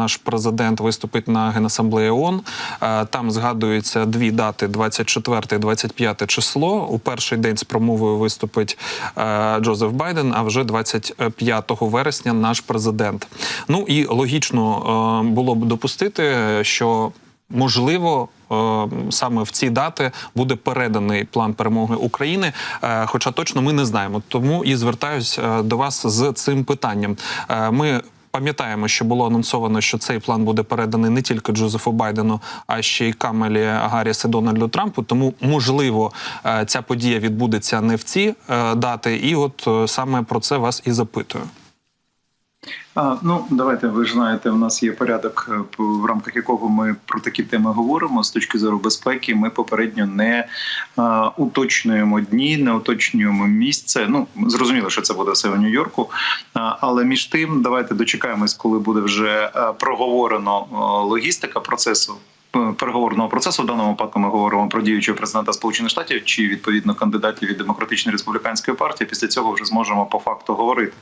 наш президент виступить на генасамблеї ООН. Е, Там згадуються дві дати: 24 25 число. У перший день з промовою виступить е, Джозеф Байден, а вже 25 вересня наш президент. Ну і логічно е, було б допустити, що можливо. Саме в ці дати буде переданий план перемоги України, хоча точно ми не знаємо. Тому і звертаюсь е, до вас з цим питанням. Ми пам'ятаємо, що було анонсовано, що цей план буде переданий не тільки Джозефу Байдену, а ще й Камелі Гарріс і Дональду Трампу. Тому можливо е, ця подія відбудеться не в ці е, дати, і от е, саме про це вас і запитую. А, ну давайте ви ж знаєте, у нас є порядок, е, в рамках якого ми про такі теми говоримо з точки зору безпеки. Ми попередньо не а, уточнюємо дні, не уточнюємо місце. Ну зрозуміло, що це буде все в Нью-Йорку. А, але між тим, давайте дочекаємось, коли буде вже е, проговорено е, логістика процесу. Е, Переговорного процесу в даному випадку ми говоримо про діючого президента Сполучених Штатів чи відповідно кандидатів від демократичної республіканської партії. Після цього вже зможемо по факту говорити.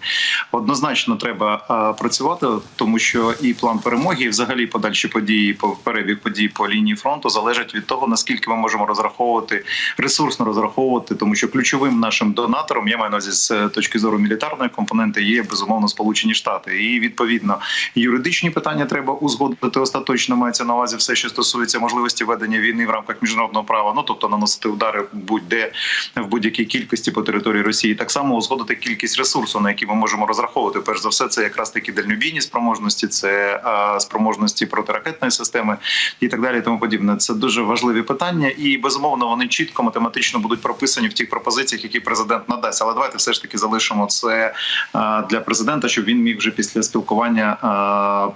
Однозначно треба працювати, тому що і план перемоги, і взагалі подальші події по перебіг подій по лінії фронту залежать від того, наскільки ми можемо розраховувати ресурсно розраховувати, тому що ключовим нашим донатором, я маю на увазі з е, точки зору мілітарної компоненти, є безумовно Сполучені Штати, і відповідно юридичні питання треба узгодити остаточно. Мається на увазі все, що стосується можливості ведення війни в рамках міжнародного права, ну тобто наносити удари будь-де в будь-якій кількості по території Росії, так само узгодити кількість ресурсу, на які ми можемо розраховувати. Перш за все, це якраз такі дальнобійні спроможності, це спроможності протиракетної системи і так далі. і Тому подібне. Це дуже важливі питання, і безумовно вони чітко математично будуть прописані в тих пропозиціях, які президент надасть. Але давайте все ж таки залишимо це для президента, щоб він міг вже після спілкування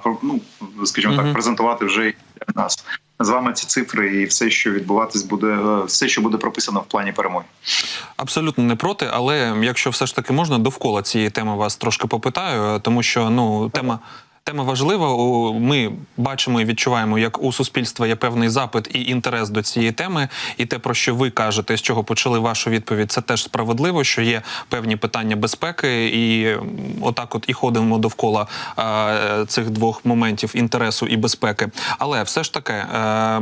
про- ну скажімо так, презентувати вже нас. З вами ці цифри і все, що відбуватись буде, е, все, що буде прописано в плані перемоги. Абсолютно не проти, але якщо все ж таки можна, довкола цієї теми вас трошки попитаю, тому що ну тема. Тема важлива. Ми бачимо і відчуваємо, як у суспільства є певний запит і інтерес до цієї теми. І те, про що ви кажете, з чого почали вашу відповідь, це теж справедливо, що є певні питання безпеки, і отак, от і ходимо довкола е, цих двох моментів інтересу і безпеки. Але все ж таки е,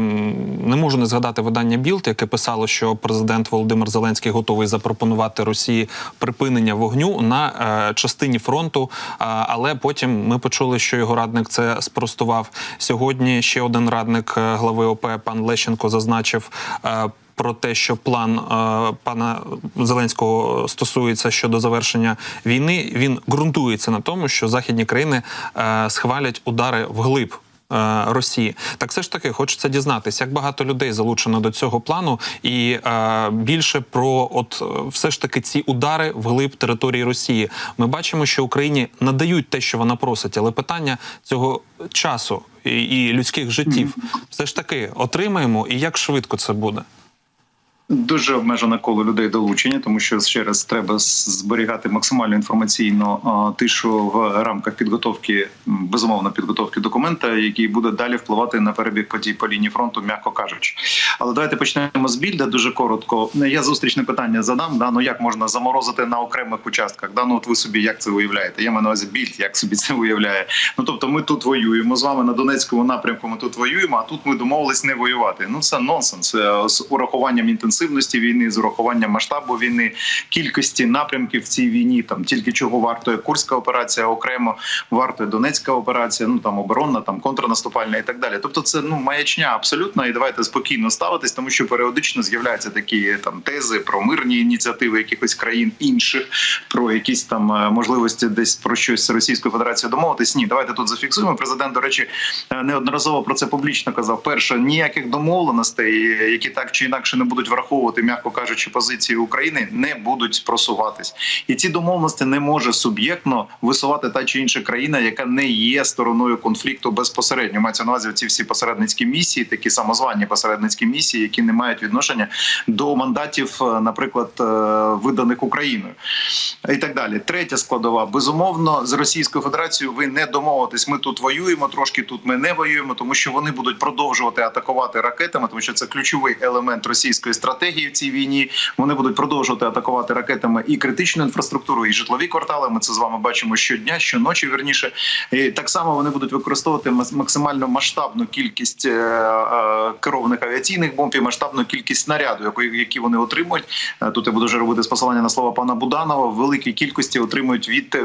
не можу не згадати видання Білд, яке писало, що президент Володимир Зеленський готовий запропонувати Росії припинення вогню на е, частині фронту. А, але потім ми почули, що його радник це спростував. Сьогодні ще один радник е, глави ОП пан Лещенко зазначив. е, Про те, що план е, пана Зеленського стосується щодо завершення війни, він ґрунтується на тому, що західні країни е, схвалять удари вглиб е, Росії. Так все ж таки хочеться дізнатися, як багато людей залучено до цього плану, і е, більше про от е, все ж таки ці удари вглиб території Росії. Ми бачимо, що Україні надають те, що вона просить, але питання цього часу і, і людських життів все ж таки отримаємо, і як швидко це буде. Дуже обмежене коло людей долучення, тому що ще раз треба зберігати максимально інформаційну тишу в рамках підготовки, безумовно, підготовки документа, який буде далі впливати на перебіг подій по лінії фронту, м'яко кажучи. Але давайте почнемо з більда. Дуже коротко. Я зустрічне питання задам. Да, ну як можна заморозити на окремих участках? Да, ну от ви собі як це уявляєте? Я маю на увазі більд, як собі це уявляє. Ну тобто, ми тут воюємо з вами на Донецькому напрямку. Ми тут воюємо, а тут ми домовились не воювати. Ну це нонсенс Е, з урахуванням інтенсивності війни, з урахуванням масштабу війни, кількості напрямків в цій війні. Там тільки чого вартує Курська операція, окремо вартує Донецька операція. Ну там оборонна, там контрнаступальна і так далі. Тобто, це ну маячня абсолютно. І давайте спокійно ставитись, тому що періодично з'являються такі там тези про мирні ініціативи якихось країн інших, про якісь там е, можливості десь про щось з Російською Федерацією домовитись. Ні, давайте тут зафіксуємо. Президент, до речі, е, неодноразово про це публічно казав. Перше, ніяких домовленостей, е, які так чи інакше не будуть враховувати, м'яко кажучи, позиції України, не будуть просуватись. І ці домовленості не може суб'єктно висувати та чи інша країна, яка не є стороною конфлікту безпосередньо. Мається на увазі ці всі посередницькі місії, такі самозвані посередницькі місії, які не мають відношення до мандатів, е, наприклад, е, виданих Україною, і так далі. Третя складова безумовно з Російською Федерацією. Ви не домовитесь. Ми тут воюємо трошки. Тут ми не воюємо, тому що вони будуть продовжувати атакувати ракетами, тому що це ключовий елемент російської стратегії. Стратегії в цій війні. Вони будуть продовжувати атакувати ракетами і критичну інфраструктуру, і житлові квартали. Ми це з вами бачимо щодня, щоночі. Вірніше, і так само вони будуть використовувати максимально масштабну кількість е, е, керованих авіаційних бомб і масштабну кількість снаряду, які вони отримують. Е, Тут я буду вже робити посилання на слова пана Буданова. Великій кількості отримують від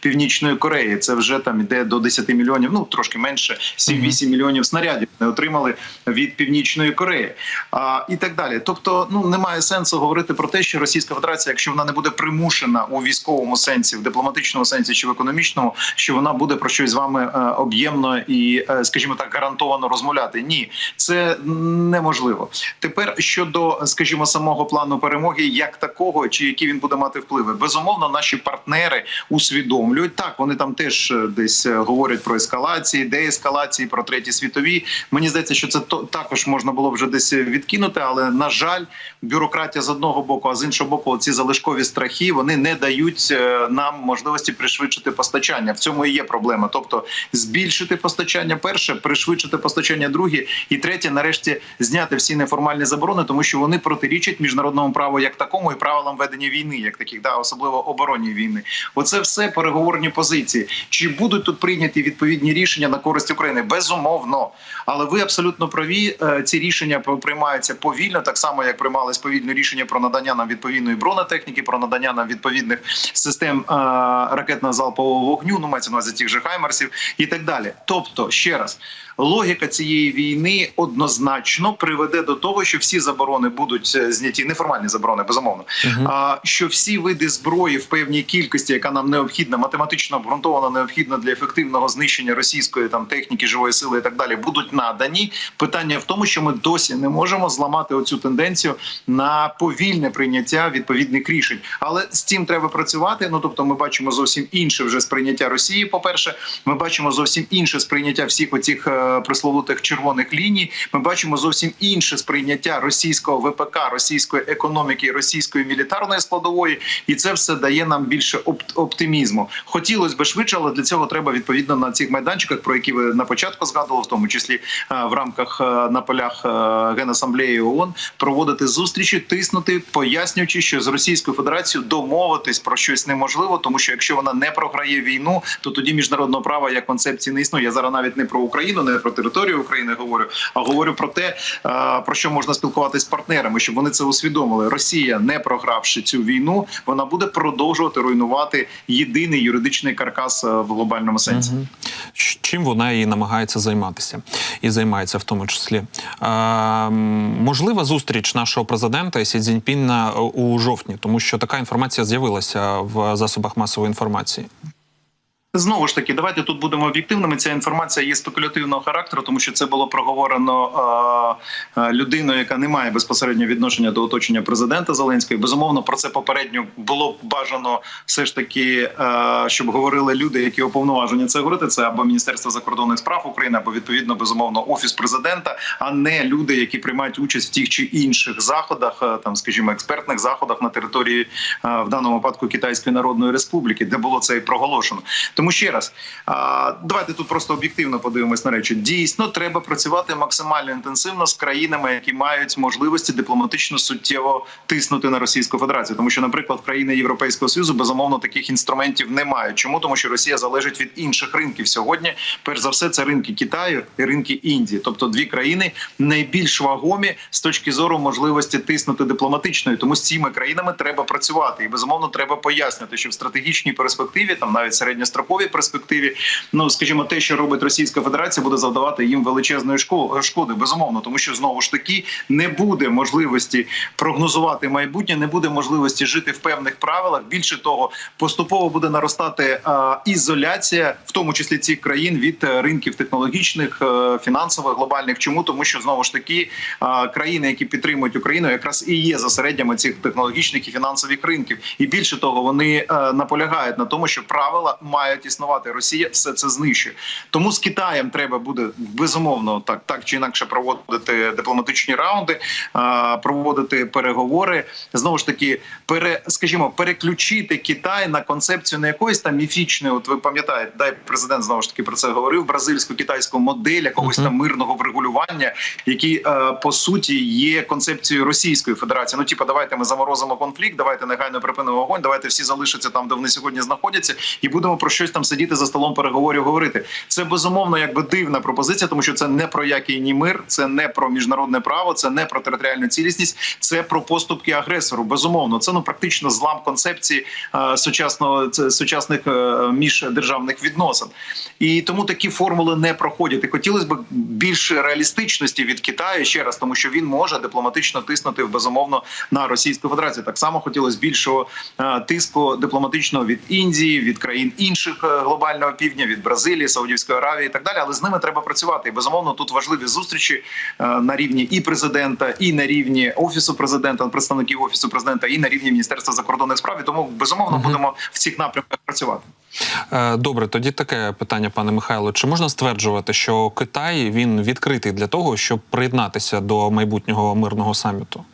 північної Кореї. Це вже там іде до 10 мільйонів, ну трошки менше 7-8 мільйонів снарядів. Не отримали від північної Кореї, а і так далі. Тобто, ну немає сенсу говорити про те, що Російська Федерація, якщо вона не буде примушена у військовому сенсі, в дипломатичному сенсі чи в економічному, що вона буде про щось з вами е, об'ємно і, е, скажімо так, гарантовано розмовляти. Ні, це неможливо. Тепер щодо, скажімо, самого плану перемоги, як такого, чи які він буде мати впливи, безумовно, наші партнери усвідомлюють так. Вони там теж е, десь говорять про ескалації, деескалації, про треті світові. Мені здається, що це також можна було вже десь відкинути, але на жаль, бюрократія з одного боку, а з іншого боку, ці залишкові страхи вони не дають е, нам можливості пришвидшити постачання. В цьому і є проблема. Тобто збільшити постачання перше, пришвидшити постачання друге, і третє, нарешті, зняти всі неформальні заборони, тому що вони протирічать міжнародному праву як такому і правилам ведення війни, як таких, да, особливо оборонній війни. Оце все переговорні позиції. Чи будуть тут прийняті відповідні рішення на користь України? Безумовно, але ви абсолютно праві. Е, Ці рішення приймаються повільно, так само як приймали повільно рішення про надання нам відповідної бронетехніки, про надання нам відповідних систем е, ракетно залпового вогню. Ну мається на увазі тих же хаймерсів і так далі. Тобто, ще раз. Логіка цієї війни однозначно приведе до того, що всі заборони будуть е, зняті, неформальні заборони, безумовно. А що всі види зброї в певній кількості, яка нам необхідна, математично обґрунтовано необхідна для ефективного знищення російської там техніки, живої сили і так далі, будуть надані. Питання в тому, що ми досі не можемо зламати оцю тенденцію на повільне прийняття відповідних рішень. Але з цим треба працювати. Ну тобто, ми бачимо зовсім інше вже сприйняття Росії. По перше, ми бачимо зовсім інше сприйняття всіх оцих е, присловутих червоних ліній. Ми бачимо зовсім інше сприйняття російського ВПК, російської економіки, російської мілітарної складової, і це все дає нам більше опт- оптимізму. Хотілося б швидше, але для цього треба відповідно на цих майданчиках, про які ви на початку згадували, в тому числі е, в рамках е, на полях е, Генасамблеї ООН, проводити зустрічі, тиснути, пояснюючи, що з Російською Федерацією домовитись про щось неможливо, тому що якщо вона не програє війну, то тоді міжнародного права як концепції не існує. Я зараз навіть не про Україну, не про територію України говорю, а говорю про те, е, про що можна спілкуватися з партнерами, щоб вони це усвідомили. Росія, не програвши цю війну, вона буде продовжувати руйнувати єдиний юридичний каркас е, в глобальному сенсі. Щ- Чим вона і намагається займатися, і займається в тому числі. Е, можлива зустріч нашого президента Сі Цзіньпіна у жовтні, тому що така інформація з'явилася в засобах масової інформації. Знову ж таки, давайте тут будемо об'єктивними. Ця інформація є спекулятивного характеру, тому що це було проговорено е, людиною, яка не має безпосереднього відношення до оточення президента Зеленського. Безумовно, про це попередньо було б бажано все ж таки, е, щоб говорили люди, які уповноважені це говорити. Це або Міністерство закордонних справ України, або відповідно безумовно офіс президента, а не люди, які приймають участь в тих чи інших заходах, там, скажімо, експертних заходах на території е, в даному випадку Китайської Народної Республіки, де було це і проголошено. Тому ще раз, давайте тут просто об'єктивно подивимось на речі. Дійсно, треба працювати максимально інтенсивно з країнами, які мають можливості дипломатично суттєво тиснути на Російську Федерацію. Тому що, наприклад, країни Європейського союзу безумовно таких інструментів не мають. Чому тому, що Росія залежить від інших ринків сьогодні? Перш за все, це ринки Китаю і ринки Індії, тобто дві країни найбільш вагомі з точки зору можливості тиснути дипломатично. І Тому з цими країнами треба працювати, і безумовно треба пояснити, що в стратегічній перспективі, там навіть середньостроковій перспективі, ну скажімо, те, що робить Російська Федерація, буде завдавати їм величезної шко- шкоди. Безумовно, тому що знову ж таки не буде можливості прогнозувати майбутнє, не буде можливості жити в певних правилах. Більше того, поступово буде наростати ізоляція, в тому числі цих країн від е, ринків технологічних, е, фінансових, глобальних. Чому тому, що знову ж таки країни, які підтримують Україну, якраз і є засереднями цих технологічних і фінансових ринків. І більше того, вони е, наполягають на тому, що правила мають мають існувати. Росія все це знищує. Тому з Китаєм треба буде безумовно так, так чи інакше проводити дипломатичні раунди, проводити переговори. Знову ж таки, пере, скажімо, переключити Китай на концепцію не якоїсь там міфічної. От ви пам'ятаєте, дай президент знову ж таки про це говорив. Бразильсько-китайську модель якогось там мирного врегулювання, який е, по суті є концепцією Російської Федерації. Ну, типу, давайте ми заморозимо конфлікт, давайте негайно припинимо вогонь, давайте всі залишаться там, де вони сьогодні знаходяться, і будемо про щось там сидіти за столом переговорів говорити. Це безумовно якби дивна пропозиція, тому що це не про який ні мир, це не про міжнародне право, це не про територіальну цілісність, це про поступки агресору. Безумовно, це ну практично злам концепції е, сучасного сучасних е, міждержавних відносин. І тому такі формули не проходять. І хотілося б більше реалістичності від Китаю ще раз, тому що він може дипломатично тиснути безумовно на Російську Федерацію. Так само хотілося більшого е, тиску дипломатичного від Індії, від країн інших е, глобального півдня, від Бразилії, Саудівської Аравії і так далі. Але з ними треба працювати. І безумовно тут важливі зустрічі е, на рівні і президента, і на рівні офісу президента, представників офісу президента, і на рівні міністерства закордонних справ. І тому безумовно Мгм. будемо в цих напрямках працювати. Е, Добре, тоді таке питання, пане Михайло. Чи можна стверджувати, що Китай він відкритий для того, щоб приєднатися до майбутнього мирного саміту?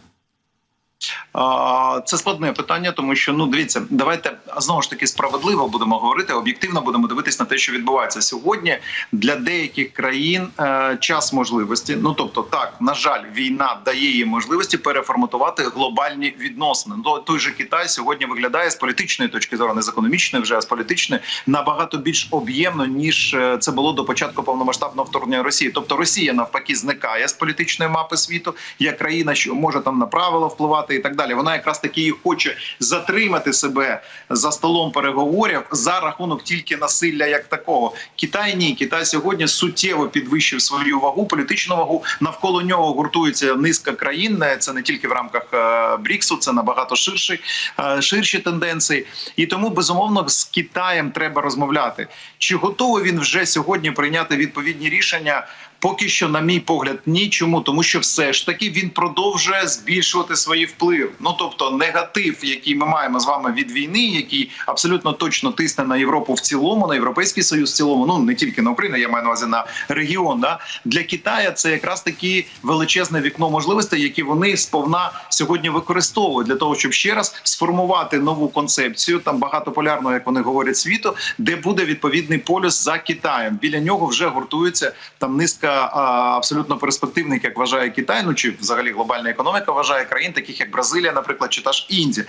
Це складне питання, тому що ну дивіться, давайте знову ж таки справедливо будемо говорити, об'єктивно будемо дивитись на те, що відбувається сьогодні. Для деяких країн е, час можливості. Ну тобто, так на жаль, війна дає їм можливості переформатувати глобальні відносини. Ну, той же Китай сьогодні виглядає з політичної точки зору, не з економічної, вже а з політичної набагато більш об'ємно ніж е, це було до початку повномасштабного вторгнення Росії. Тобто Росія навпаки зникає з політичної мапи світу як країна, що може там на правила впливати і так далі. Вона якраз таки і хоче затримати себе за столом переговорів за рахунок тільки насилля як такого. Китай ні, Китай сьогодні суттєво підвищив свою вагу, політичну вагу. Навколо нього гуртується низка країн. Це не тільки в рамках е, Бріксу, це набагато ширші, е, ширші тенденції. І тому безумовно з Китаєм треба розмовляти. Чи готовий він вже сьогодні прийняти відповідні рішення? Поки що, на мій погляд, ні. Чому? Тому що все ж таки він продовжує збільшувати свій вплив. Ну тобто, негатив, який ми маємо з вами від війни, який абсолютно точно тисне на Європу в цілому, на європейський союз в цілому, ну не тільки на Україну, я маю на увазі на регіон. Да для Китая це якраз таки величезне вікно можливостей, які вони сповна сьогодні використовують для того, щоб ще раз сформувати нову концепцію там багатополярного, як вони говорять, світу, де буде відповідний полюс за Китаєм. Біля нього вже гуртується там низка абсолютно перспективних, як вважає Китай, ну чи взагалі глобальна економіка вважає країн, таких як Бразилія, наприклад, чи та ж Індія.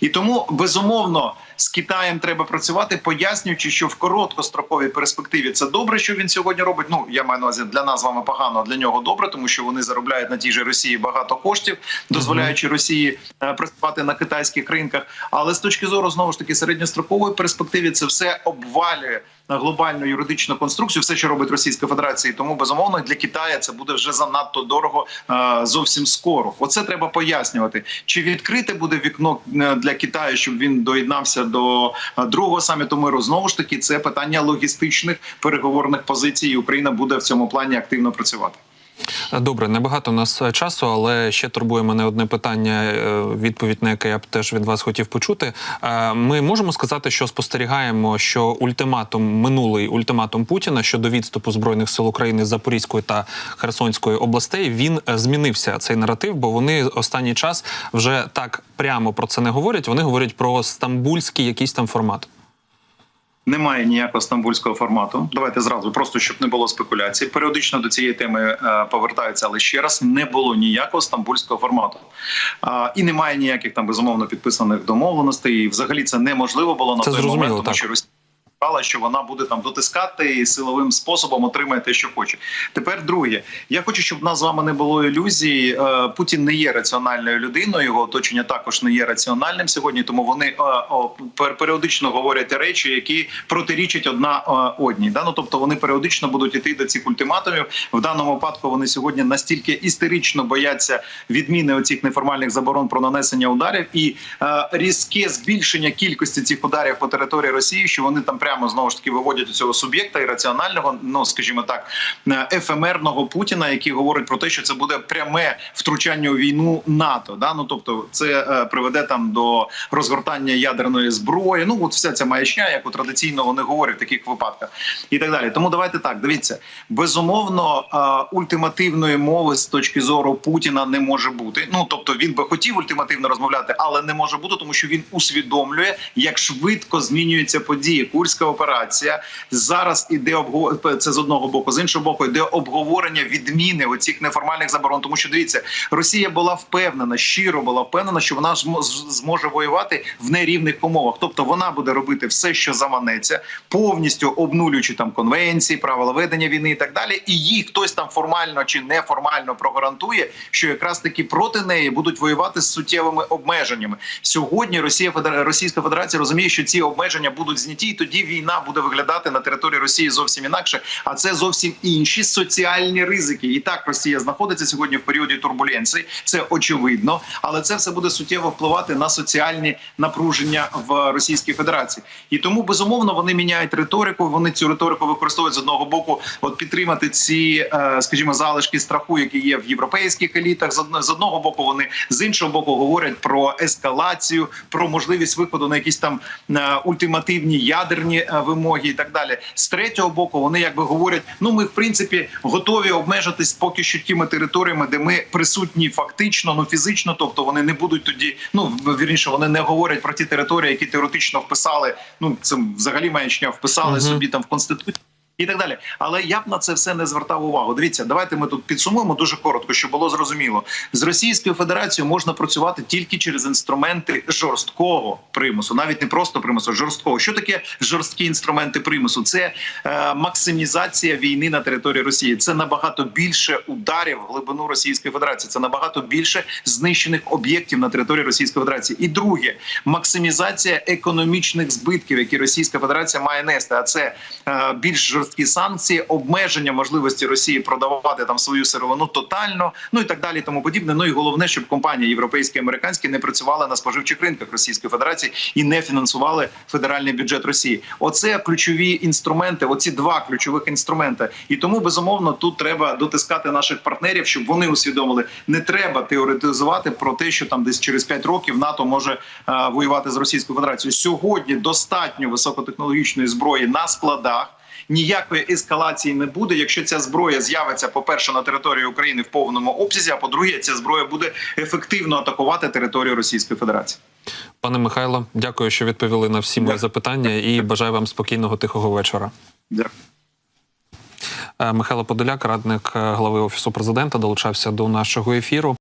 І тому безумовно з Китаєм треба працювати, пояснюючи, що в короткостроковій перспективі це добре, що він сьогодні робить. Ну я маю на увазі для нас з вами погано, а для нього добре, тому що вони заробляють на тій же Росії багато коштів, дозволяючи Росії е, працювати на китайських ринках. Але з точки зору знову ж таки середньострокової перспективи, це все обвалює на глобальну юридичну конструкцію, все, що робить Російська Федерація. Тому безумовно для Китаю це буде вже занадто дорого е, зовсім скоро. Оце треба пояснювати. Чи відкрите буде вікно е, для Китаю, щоб він доєднався до е, другого саміту миру? Знову ж таки, це питання логістичних переговорних позицій. і Україна буде в цьому плані активно працювати. Добре, небагато у нас е, часу, але ще турбує мене одне питання, е, відповідь на яке я б теж від вас хотів почути. Е, Ми можемо сказати, що спостерігаємо, що ультиматум, минулий ультиматум Путіна щодо відступу збройних сил України з Запорізької та Херсонської областей він змінився цей наратив, бо вони останній час вже так прямо про це не говорять. Вони говорять про стамбульський якийсь там формат. Немає ніякого стамбульського формату. Давайте зразу, просто щоб не було спекуляцій. Періодично до цієї теми е, повертаються, але ще раз не було ніякого стамбульського формату. І немає ніяких там безумовно підписаних домовленостей. І взагалі це неможливо було на Це той момент, тому так. що Росія сказала, що вона буде там дотискати і силовим способом отримає те, що хоче. Тепер друге, я хочу, щоб в нас з вами не було ілюзій. Е, Путін не є раціональною людиною. Його оточення також не є раціональним сьогодні. Тому вони е, пер- періодично говорять речі, які протирічать одна е, одній. Да? Ну, тобто вони періодично будуть іти до цих ультиматумів. В даному випадку вони сьогодні настільки істерично бояться відміни оцих неформальних заборон про нанесення ударів і різке збільшення кількості цих ударів по території Росії, що вони там прямо знову ж таки виводять цього суб'єкта ірраціонального, ну скажімо так, е, ефемерного Путіна, який говорить про те, що це буде пряме втручання у війну НАТО. Да? Ну тобто, це е, приведе там до розгортання ядерної зброї. Ну от вся ця маячня, яку традиційно вони говорять в таких випадках, і так далі. Тому давайте так. Дивіться, безумовно, е, ультимативної мови з точки зору Путіна не може бути. Ну тобто він би хотів ультимативно розмовляти, але не може бути, тому що він усвідомлює, як швидко змінюються події. Курська операція зараз іде обго... це з одного боку, з іншого боку, йде обговорення відміни оцих неформальних заборон. Тому що дивіться, Росія була впевнена, щиро була впевнена, що вона змо- зможе воювати в нерівних умовах. Тобто вона буде робити все, що заманеться, повністю обнулюючи там конвенції, правила ведення війни і так далі. І їй хтось там формально чи неформально прогарантує, що якраз таки проти неї будуть воювати з суттєвими обмеженнями. Сьогодні Росія. Російська Федерація розуміє, що ці обмеження будуть зняті, і тоді війна буде виглядати на території Росії зовсім інакше. А це зовсім інші соціальні ризики. І так Росія знаходиться сьогодні в періоді турбуленції. Це очевидно, але це все буде суттєво впливати на соціальні напруження в Російській Федерації. І тому безумовно вони міняють риторику. Вони цю риторику використовують з одного боку, от підтримати ці, е, скажімо, залишки страху, які є в європейських елітах. З одно- з одного боку, вони з іншого боку говорять про ескалацію, про можливість виходу на якісь там е, ультимативні ядерні е, вимоги і так далі. З третього боку, вони якби говорять: ну ми в принципі готові обмежитись поки що тими територіями, де ми присутні фактично, ну фізично, тобто вони не будуть тоді. Ну вірніше, вони не говорять про ті території, які теоретично вписали. Ну це взагалі маячня вписали угу. собі там в конституцію. І так далі, але я б на це все не звертав увагу. Дивіться, давайте ми тут підсумуємо дуже коротко, щоб було зрозуміло. З Російською Федерацією можна працювати тільки через інструменти жорсткого примусу, навіть не просто примусу, а жорсткого. Що таке жорсткі інструменти примусу? Це е, максимізація війни на території Росії. Це набагато більше ударів в глибину Російської Федерації. Це набагато більше знищених об'єктів на території Російської Федерації. І друге, максимізація економічних збитків, які Російська Федерація має нести. А це е, більш жорсткі санкції, обмеження можливості Росії продавати там свою сировину тотально, ну і так далі, тому подібне. Ну і головне, щоб компанії європейські і американські не працювали на споживчих ринках Російської Федерації і не фінансували федеральний бюджет Росії. Оце ключові інструменти. Оці два ключових інструменти. І тому безумовно тут треба дотискати наших партнерів, щоб вони усвідомили, не треба теоретизувати про те, що там десь через 5 років НАТО може е, воювати з Російською Федерацією. Сьогодні достатньо високотехнологічної зброї на складах. Ніякої ескалації не буде, якщо ця зброя з'явиться, по-перше, на території України в повному обсязі. А по-друге, ця зброя буде ефективно атакувати територію Російської Федерації. Пане Михайло, дякую, що відповіли на всі мої Дякую. запитання і бажаю вам спокійного тихого вечора. Дякую. Е, Михайло Подоляк, радник е, глави офісу президента, долучався до нашого ефіру.